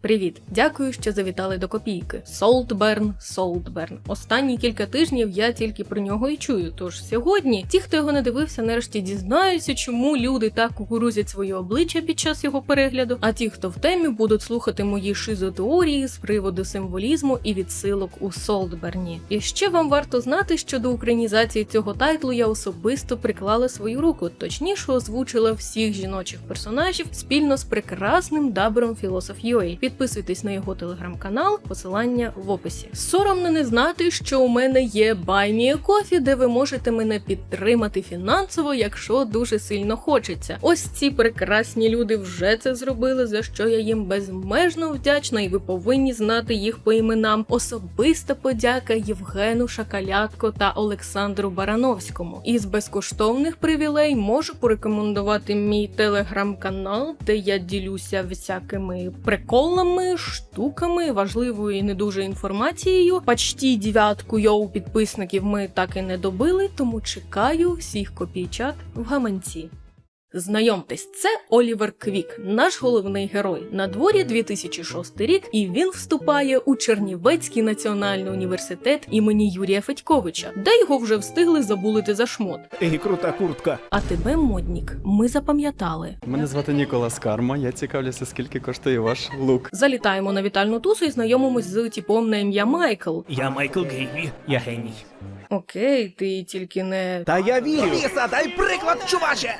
Привіт, дякую, що завітали до копійки. Солтберн, Солтберн. Останні кілька тижнів я тільки про нього і чую. Тож сьогодні ті, хто його не дивився, нарешті дізнаються, чому люди так кукурузять своє обличчя під час його перегляду. А ті, хто в темі, будуть слухати мої шизотеорії з приводу символізму і відсилок у Солтберні. І ще вам варто знати, що до українізації цього тайтлу я особисто приклала свою руку, точніше озвучила всіх жіночих персонажів спільно з прекрасним дабером Philosoph UA. Підписуйтесь на його телеграм-канал, посилання в описі. Соромно не знати, що у мене є BuyMeACoffee, де ви можете мене підтримати фінансово, якщо дуже сильно хочеться. Ось ці прекрасні люди вже це зробили, за що я їм безмежно вдячна, і ви повинні знати їх по іменам. Особиста подяка Євгену Шакалятко та Олександру Барановському. Із безкоштовних привілей можу порекомендувати мій телеграм-канал, де я ділюся всякими приколами, штуками, важливою і не дуже інформацією. Почті дев'ятку йоу підписників ми так і не добили, тому чекаю всіх копійчат в гаманці. Знайомтесь, це Олівер Квік, наш головний герой. На дворі 2006 рік, і він вступає у Чернівецький національний університет імені Юрія Федьковича, де його вже встигли забулити за шмот. Ей, крута куртка. А тебе, моднік, ми запам'ятали. Мене звати Ніколас Карма. Я цікавлюся, скільки коштує ваш лук. Залітаємо на вітальну тусу і знайомимось з типом на ім'я Майкл. Я Майкл Гейві, я геній. Окей, ти тільки не Та я вірю. Ліса, дай приклад, чуваче!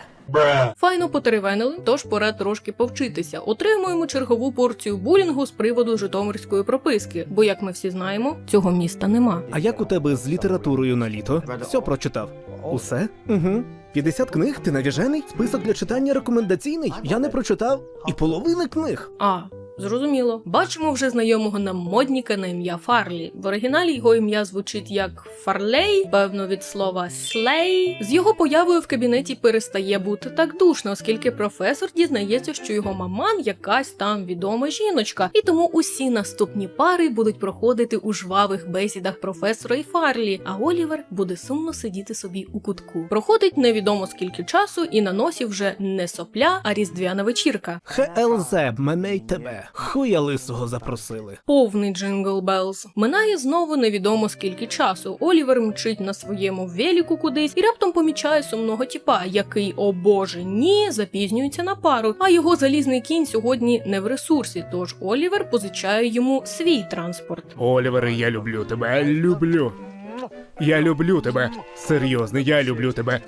Файно потеревенили, тож пора трошки повчитися. Отримуємо чергову порцію булінгу з приводу житомирської прописки, бо, як ми всі знаємо, цього міста нема. А як у тебе з літературою на літо? Все прочитав. Усе? Угу. 50 книг, ти навіжений? Список для читання рекомендаційний? Я не прочитав і половини книг. А. Зрозуміло, бачимо вже знайомого нам модніка на ім'я Фарлі. В оригіналі його ім'я звучить як Фарлей, певно від слова слей. З його появою в кабінеті перестає бути так душно, оскільки професор дізнається, що його маман якась там відома жіночка, і тому усі наступні пари будуть проходити у жвавих бесідах професора і Фарлі, а Олівер буде сумно сидіти собі у кутку. Проходить невідомо скільки часу, і на носі вже не сопля, а різдвяна вечірка. ХЛЗ, мене й тебе. Хуя лисого запросили. Повний джингл Белз. Минає знову невідомо скільки часу. Олівер мчить на своєму веліку кудись і раптом помічає сумного тіпа, який, о боже, ні, запізнюється на пару. А його залізний кінь сьогодні не в ресурсі. Тож Олівер позичає йому свій транспорт. Олівер, я люблю тебе, люблю. Я люблю тебе. Серйозно, я люблю тебе.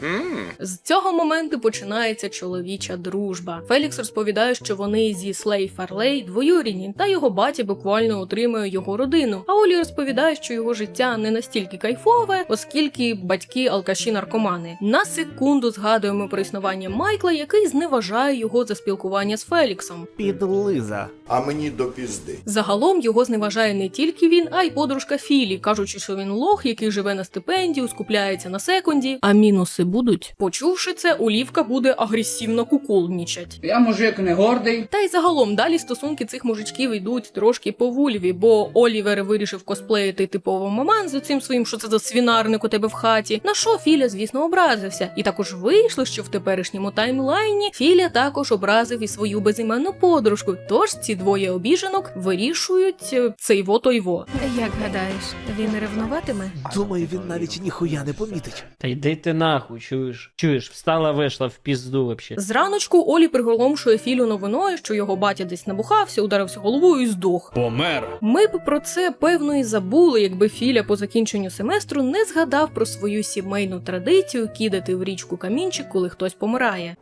З цього моменту починається чоловіча дружба. Фелікс розповідає, що вони зі Слей Фарлей двоюрідні, та його батя буквально отримує його родину. А Олі розповідає, що його життя не настільки кайфове, оскільки батьки алкаші наркомани. На секунду згадуємо про існування Майкла, який зневажає його за спілкування з Феліксом. Підлиза. а мені до пізди. Загалом його зневажає не тільки він, а й подружка Філі, кажучи, що він лох, який живе на стипендію, скупляється на секунді. А мінуси будуть. Почувши це, Олівка буде агресивно куколнічать. Я мужик не гордий. Та й загалом далі стосунки цих мужичків йдуть трошки по вульві, бо Олівер вирішив косплеїти типово маман з цим своїм, що це за свінарник у тебе в хаті. На що Філя, звісно, образився. І також вийшло, що в теперішньому таймлайні Філя також образив і свою безіменну подружку. Тож ці двоє обіженок вирішують е, цей во той во. Як гадаєш, він ревнуватиме? Думаю, він навіть ніхуя не помітить. Та йди ти нахуй, чуєш? Чуєш, встала, вийшла в пізду вообще. Зраночку Олі приголомшує Філю новиною, що його батя десь набухався, ударився головою і здох. Помер. Ми б про це певно і забули, якби Філя по закінченню семестру не згадав про свою сімейну традицію кидати в річку камінчик, коли хтось помирає.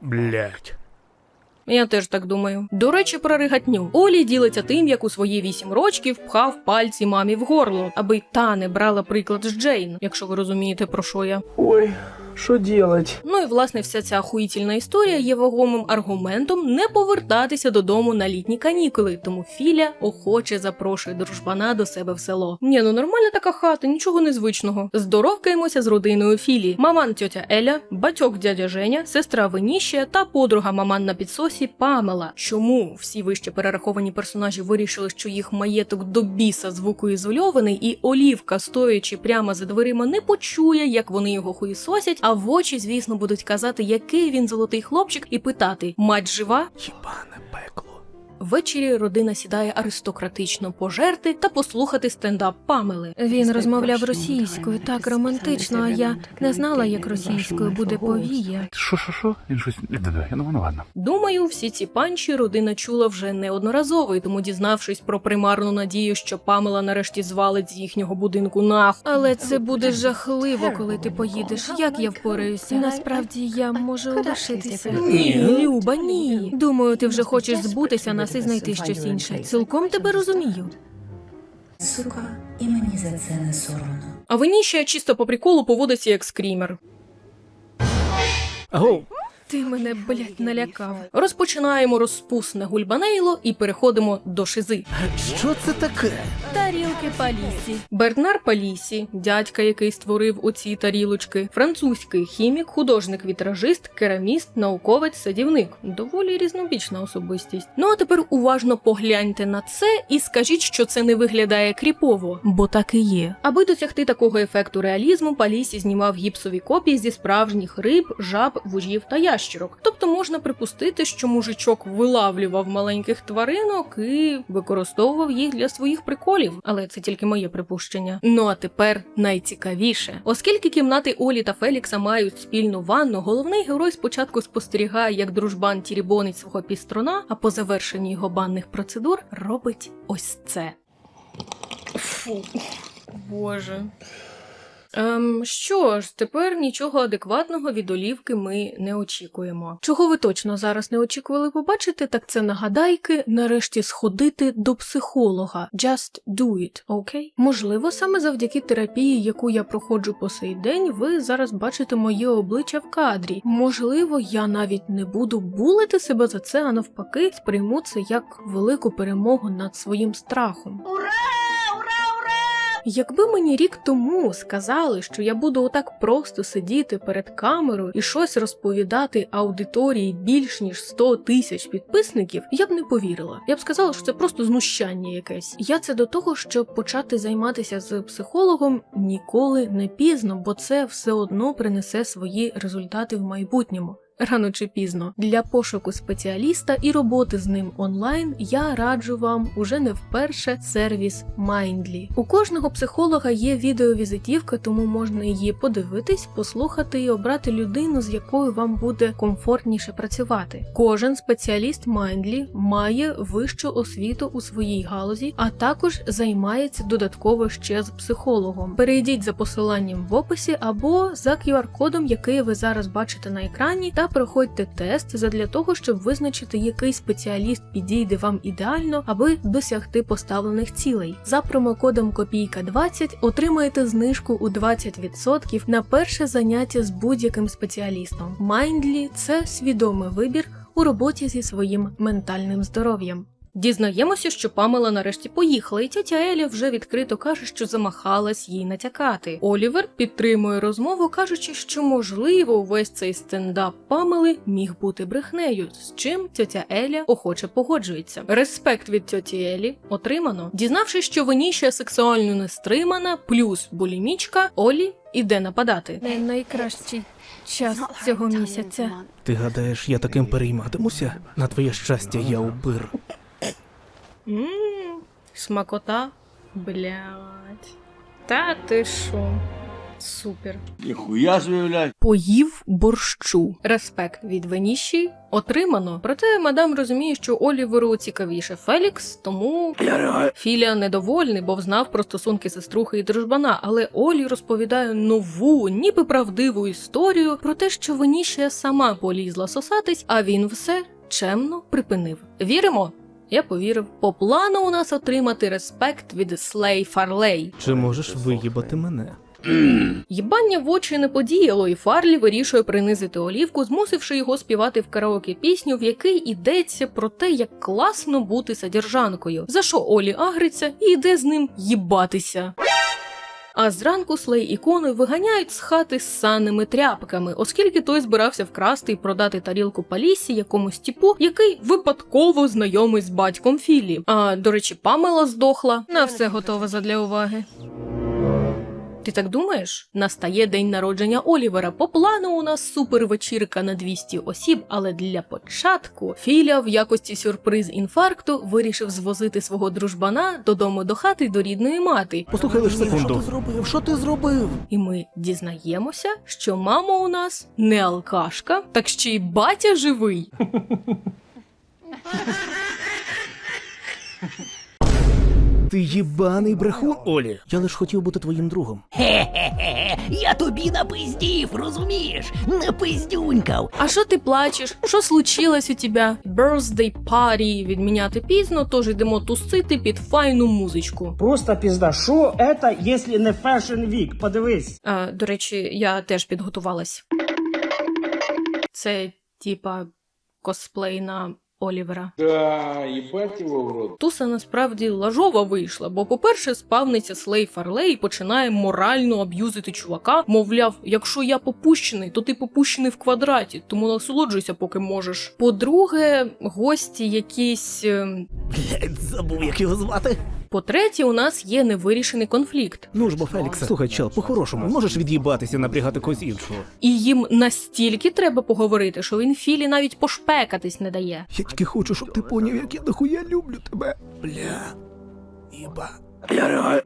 Блять. Я теж так думаю. До речі, про ригатню. Олі ділиться тим, як у свої вісім рочків пхав пальці мамі в горло, аби та не брала приклад з Джейн, якщо ви розумієте про що я. Ой, що делать? Ну і власне вся ця охуїтельна історія є вагомим аргументом не повертатися додому на літні канікули, тому Філя охоче запрошує дружбана до себе в село. Ні, ну нормальна така хата, нічого незвичного. Здоровкаємося з родиною Філі. Маман тьотя Еля, батьок дядя Женя, сестра Веніщія та подруга маман на підсосі Памела. Чому всі вище перераховані персонажі вирішили, що їх маєток до біса звукоізольований, і Олівка, стоячи прямо за дверима, не почує, як вони його хуїсосять, а в очі, звісно, будуть казати, який він золотий хлопчик, і питати: мать жива? Єбане пекло. Ввечері родина сідає аристократично пожерти та послухати стендап Памели. Він розмовляв російською так романтично, а я не знала, як російською буде повія. Що, що, що? Він щось. Думаю, ну ладно. Думаю, всі ці панчі родина чула вже неодноразово, і тому, дізнавшись про примарну надію, що Памела нарешті звалить з їхнього будинку нах. Але це буде жахливо, коли ти поїдеш. Як я впораюся? Насправді я можу лишитися. Ні, Люба, ні. Думаю, ти вже хочеш збутися нас і знайти щось інше. Цілком тебе розумію. Сука, і мені за це не соромно. А Венішія чисто по приколу поводиться як скрімер. Аго, Ти мене, блядь, налякав. Розпочинаємо розпусне гульбанейло і переходимо до шизи. що це таке? Тарілки Палісі. Бернар Палісі, дядька, який створив оці тарілочки, французький хімік, художник, вітражист, кераміст, науковець, садівник. Доволі різнобічна особистість. Ну а тепер уважно погляньте на це і скажіть, що це не виглядає кріпово, бо так і є. Аби досягти такого ефекту реалізму, Палісі знімав гіпсові копії зі справжніх риб, жаб, вужів та ящерок. Тобто можна припустити, що мужичок вилавлював маленьких тваринок і використовував їх для своїх приколів, але це тільки моє припущення. Ну а тепер найцікавіше, оскільки кімнати Олі та Фелікса мають спільну ванну, головний герой спочатку спостерігає, як дружбан тірібонить свого пістрона, а по завершенні його банних процедур робить ось це. Фу, боже. Ем, що ж, тепер нічого адекватного від олівки ми не очікуємо. Чого ви точно зараз не очікували побачити, так це нагадайки нарешті сходити до психолога. Just do it, окей? Можливо, саме завдяки терапії, яку я проходжу по сей день, ви зараз бачите моє обличчя в кадрі. Можливо, я навіть не буду булити себе за це, а навпаки, сприйму це як велику перемогу над своїм страхом. Якби мені рік тому сказали, що я буду отак просто сидіти перед камерою і щось розповідати аудиторії більш ніж 100 тисяч підписників, я б не повірила. Я б сказала, що це просто знущання якесь. Я це до того, щоб почати займатися з психологом ніколи не пізно, бо це все одно принесе свої результати в майбутньому. Рано чи пізно для пошуку спеціаліста і роботи з ним онлайн я раджу вам уже не вперше сервіс Mindly. У кожного психолога є відеовізитівка, тому можна її подивитись, послухати і обрати людину, з якою вам буде комфортніше працювати. Кожен спеціаліст Mindly має вищу освіту у своїй галузі, а також займається додатково ще з психологом. Перейдіть за посиланням в описі або за QR-кодом, який ви зараз бачите на екрані, та проходьте тест задля того, щоб визначити, який спеціаліст підійде вам ідеально, аби досягти поставлених цілей. За промокодом Копійка 20 отримаєте знижку у 20% на перше заняття з будь-яким спеціалістом. Mindly – це свідомий вибір у роботі зі своїм ментальним здоров'ям. Дізнаємося, що Памела нарешті поїхала, і тетя Еля вже відкрито каже, що замахалась їй натякати. Олівер підтримує розмову, кажучи, що можливо увесь цей стендап Памели міг бути брехнею, з чим тетя Еля охоче погоджується. Респект від тьоті Елі отримано. Дізнавшись, що Венішія сексуально не стримана, плюс булімічка, Олі іде нападати. Не найкращий час цього місяця. Ти гадаєш, я таким перейматимуся? На твоє щастя, я убир. Ммм, смакота. Блять. Та ти що? Супер. Ніхуя блядь. Поїв борщу. Респект від Веніші отримано. Проте мадам розуміє, що Оліверу цікавіше Фелікс, тому Філя недовольний, бо взнав про стосунки сеструхи і дружбана. Але Олі розповідає нову, ніби правдиву історію про те, що Венішія сама полізла сосатись, а він все чемно припинив. Віримо? Я повірив. По плану у нас отримати респект від Слей Фарлей. Чи можеш виїбати мене? Їбання в очі не подіяло, і Фарлі вирішує принизити Олівку, змусивши його співати в караоке пісню, в якій йдеться про те, як класно бути содержанкою, за що Олі агриться і йде з ним їбатися. А зранку Слей ікони Кони виганяють з хати з саними тряпками, оскільки той збирався вкрасти і продати тарілку Палісі якомусь типу, який випадково знайомий з батьком Філі. А до речі, Памела здохла. На все готове задля уваги. Ти так думаєш? Настає день народження Олівера. По плану у нас супервечірка на 200 осіб, але для початку Філя в якості сюрприз інфаркту вирішив звозити свого дружбана додому до хати до рідної мати. Послухай лиш Що ти зробив? Що ти зробив? І ми дізнаємося, що мама у нас не алкашка, так ще й батя живий. Ти їбаний брехун, Олі. Я лиш хотів бути твоїм другом. Хе-хе-хе, я тобі напиздів, розумієш? Напиздюнькав. А що ти плачеш? Що случилось у тебе? Birthday party відміняти пізно, тож йдемо тусити під файну музичку. Просто пізда. Що це, якщо не Fashion Week? Подивись. А, до речі, я теж підготувалась. Це типа косплей на Олівера. Да, ебать его в рот. Туса насправді лажова вийшла, бо, по-перше, спавниця Слей Фарлей починає морально аб'юзити чувака. Мовляв, якщо я попущений, то ти попущений в квадраті, тому насолоджуйся, поки можеш. По-друге, гості якісь. ем, Блять, забув, як його звати. По-третє, у нас є невирішений конфлікт, Ну ж бо, Феліксе. Слухай, чел, по-хорошому, можеш від'їбатися, напрягати когось іншого. і їм настільки треба поговорити, що він Філі навіть пошпекатись не дає. Я тільки хочу, щоб ти поняв, як я нахуя люблю тебе. Бля. Іба.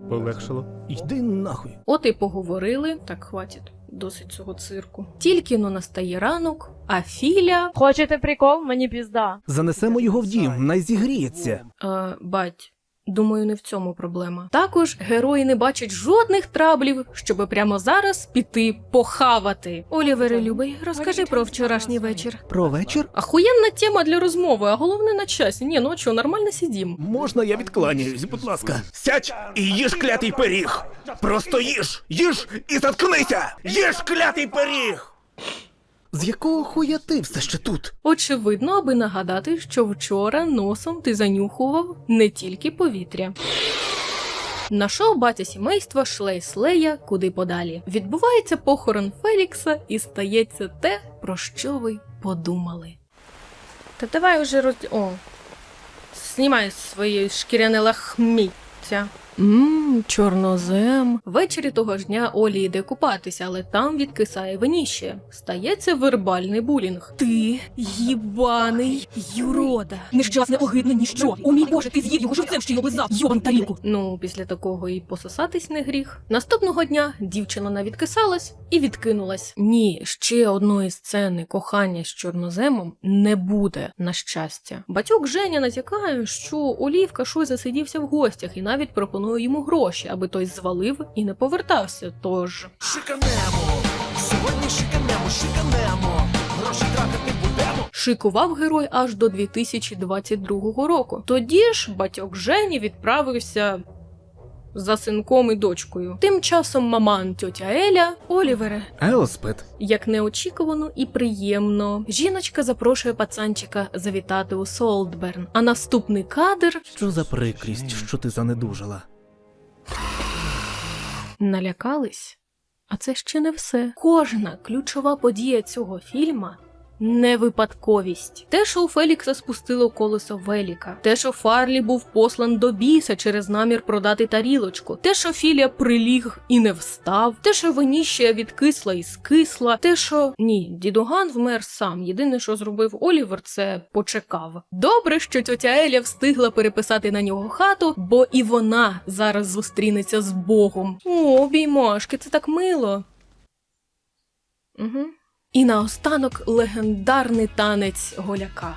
Полегшало. Йди нахуй. От і поговорили. Так, хватить. Досить цього цирку. Тільки но настає ранок, а Філя. Хочете прикол? Мені пізда. Занесемо його в дім, най зігріється. Е, бать. Думаю, не в цьому проблема. Також герої не бачать жодних траблів, щоби прямо зараз піти похавати. Олівере, любий, розкажи про вчорашній вечір. Про вечір Ахуєнна тема для розмови, а головне на часі. Ні, ну що, нормально сидім. можна я відкланяюсь, будь ласка. Сядь і їж клятий пиріг. Просто їж, їж і заткнися. Їж клятий пиріг. З якого хуя ти все ще тут? Очевидно, аби нагадати, що вчора носом ти занюхував не тільки повітря. Нашов батя сімейства шлей слея куди подалі. Відбувається похорон Фелікса і стається те, про що ви подумали. Та давай уже роз... О. Знімай своє шкіряне лахміття. Мм, чорнозем. Ввечері того ж дня Олі йде купатися, але там відкисає виніще. Стається вербальний булінг. Ти їбаний юрода. Нещасне, огидне ніщо. О мій Боже, ти з'їв його живцем, що й облизав. Йобан тарілку. Ну, після такого і пососатись не гріх. Наступного дня дівчина навідкисалась і відкинулась. Ні, ще одної сцени кохання з чорноземом не буде, на щастя. Батьок Женя натякає, що Олівка щось засидівся в гостях і навіть пропонує йому гроші, аби той звалив і не повертався. Тож шиканемо. Сьогодні шиканемо, шиканемо. Шикував герой аж до 2022 року. Тоді ж батьок Жені відправився за синком і дочкою. Тим часом маман тьотя Еля, Олівере, Елспет. як неочікувано і приємно. Жіночка запрошує пацанчика завітати у Солдберн. А наступний кадр Що за прикрість, що ти занедужала? Налякались. А це ще не все. Кожна ключова подія цього фільма. Не випадковість. Те, що у Фелікса спустило колесо Веліка, те, що Фарлі був послан до біса через намір продати тарілочку, те, що Філія приліг і не встав, те, що Венішія відкисла і скисла, те, що ні, дідуган вмер сам. Єдине, що зробив Олівер, це почекав. Добре, що тьотя Еля встигла переписати на нього хату, бо і вона зараз зустрінеться з Богом. О, обіймашки, це так мило. Угу. І наостанок легендарний танець голяка.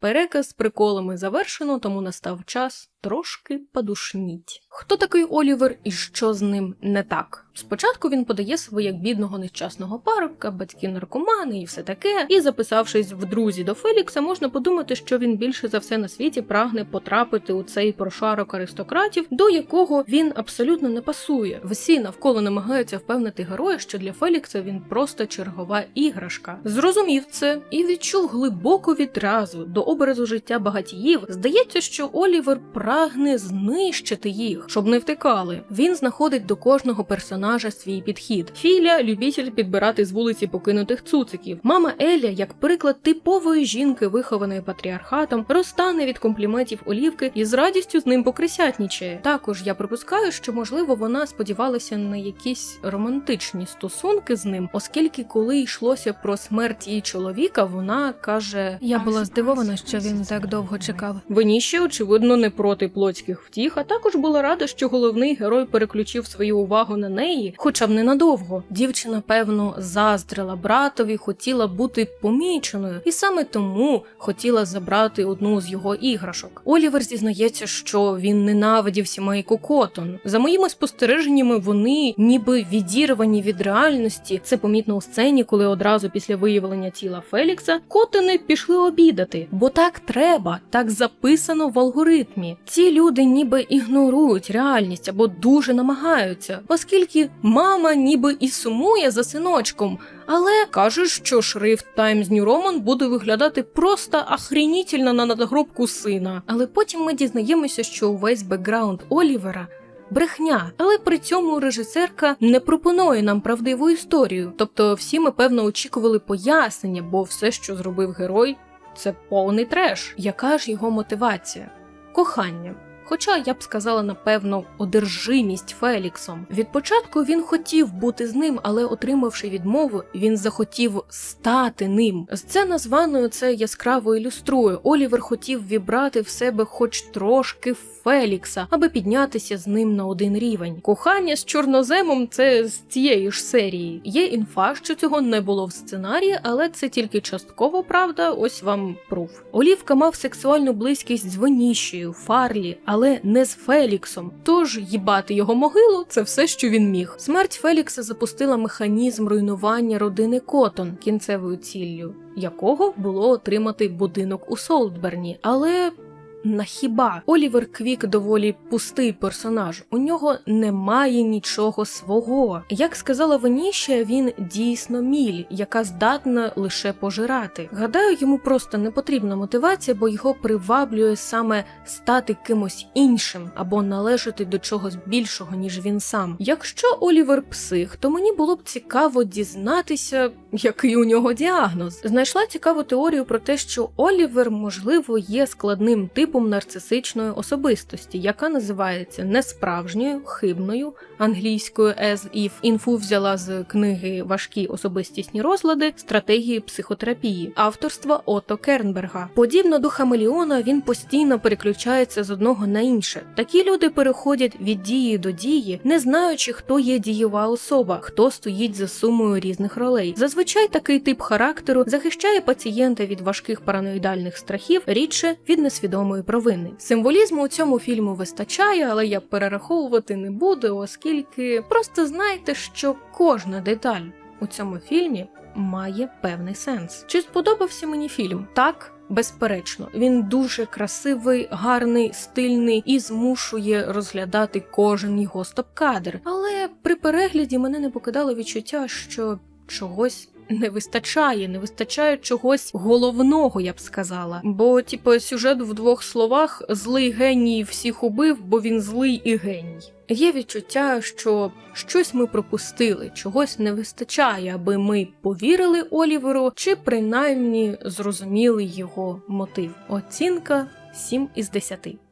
Переказ з приколами завершено, тому настав час трошки подушніть. Хто такий Олівер і що з ним не так? Спочатку він подає себе як бідного нещасного парубка, батьки наркомани і все таке. І записавшись в друзі до Фелікса, можна подумати, що він більше за все на світі прагне потрапити у цей прошарок аристократів, до якого він абсолютно не пасує. Всі навколо намагаються впевнити героя, що для Фелікса він просто чергова іграшка. Зрозумів це і відчув глибоку відразу до образу життя багатіїв. Здається, що Олівер прагне прагне знищити їх, щоб не втекали. Він знаходить до кожного персонажа свій підхід. Філя любитель підбирати з вулиці покинутих цуциків. Мама Еля, як приклад типової жінки, вихованої патріархатом, розтане від компліментів Олівки і з радістю з ним покрисятнічає. Також я припускаю, що можливо вона сподівалася на якісь романтичні стосунки з ним, оскільки коли йшлося про смерть її чоловіка, вона каже: Я була здивована, що він так довго чекав. Веніще, очевидно, не проти плотських втіх, а також була рада, що головний герой переключив свою увагу на неї, хоча б ненадовго. Дівчина, певно, заздрила братові, хотіла бути поміченою, і саме тому хотіла забрати одну з його іграшок. Олівер зізнається, що він ненавидів сімейку Котон. За моїми спостереженнями, вони ніби відірвані від реальності. Це помітно у сцені, коли одразу після виявлення тіла Фелікса Котини пішли обідати, бо так треба, так записано в алгоритмі. Ці люди ніби ігнорують реальність або дуже намагаються, оскільки мама ніби і сумує за синочком. Але каже, що шрифт Times New Roman буде виглядати просто охренітельно на надгробку сина. Але потім ми дізнаємося, що увесь бекграунд Олівера. Брехня, але при цьому режисерка не пропонує нам правдиву історію. Тобто, всі ми певно очікували пояснення, бо все, що зробив герой, це повний треш. Яка ж його мотивація? Кохання. Хоча я б сказала, напевно, одержимість Феліксом. Від початку він хотів бути з ним, але отримавши відмову, він захотів стати ним. З ванною це яскраво ілюструє. Олівер хотів вібрати в себе хоч трошки Фелікса, аби піднятися з ним на один рівень. Кохання з чорноземом це з цієї ж серії. Є інфа, що цього не було в сценарії, але це тільки частково правда. Ось вам пруф. Олівка мав сексуальну близькість з Венішією, Фарлі, але не з Феліксом. Тож їбати його могилу це все, що він міг. Смерть Фелікса запустила механізм руйнування родини Котон кінцевою ціллю, якого було отримати будинок у Солтберні. Але на хіба Олівер Квік доволі пустий персонаж. У нього немає нічого свого. Як сказала Венішія, він дійсно міль, яка здатна лише пожирати. Гадаю, йому просто не потрібна мотивація, бо його приваблює саме стати кимось іншим або належати до чогось більшого, ніж він сам. Якщо Олівер псих, то мені було б цікаво дізнатися, який у нього діагноз. Знайшла цікаву теорію про те, що Олівер, можливо, є складним типом нарцисичної особистості, яка називається несправжньою, хибною, англійською as if. Інфу взяла з книги Важкі особистісні розлади стратегії психотерапії авторства Ото Кернберга. Подібно до Хамелеона, він постійно переключається з одного на інше. Такі люди переходять від дії до дії, не знаючи, хто є дієва особа, хто стоїть за сумою різних ролей. Зазвичай такий тип характеру захищає пацієнта від важких параноїдальних страхів, рідше від несвідомої провини. Символізму у цьому фільму вистачає, але я перераховувати не буду, оскільки просто знайте, що кожна деталь у цьому фільмі має певний сенс. Чи сподобався мені фільм? Так. Безперечно, він дуже красивий, гарний, стильний і змушує розглядати кожен його стоп-кадр. Але при перегляді мене не покидало відчуття, що чогось не вистачає, не вистачає чогось головного, я б сказала. Бо, типу, сюжет в двох словах злий геній всіх убив, бо він злий і геній. Є відчуття, що щось ми пропустили, чогось не вистачає, аби ми повірили Оліверу, чи принаймні зрозуміли його мотив. Оцінка 7 із 10.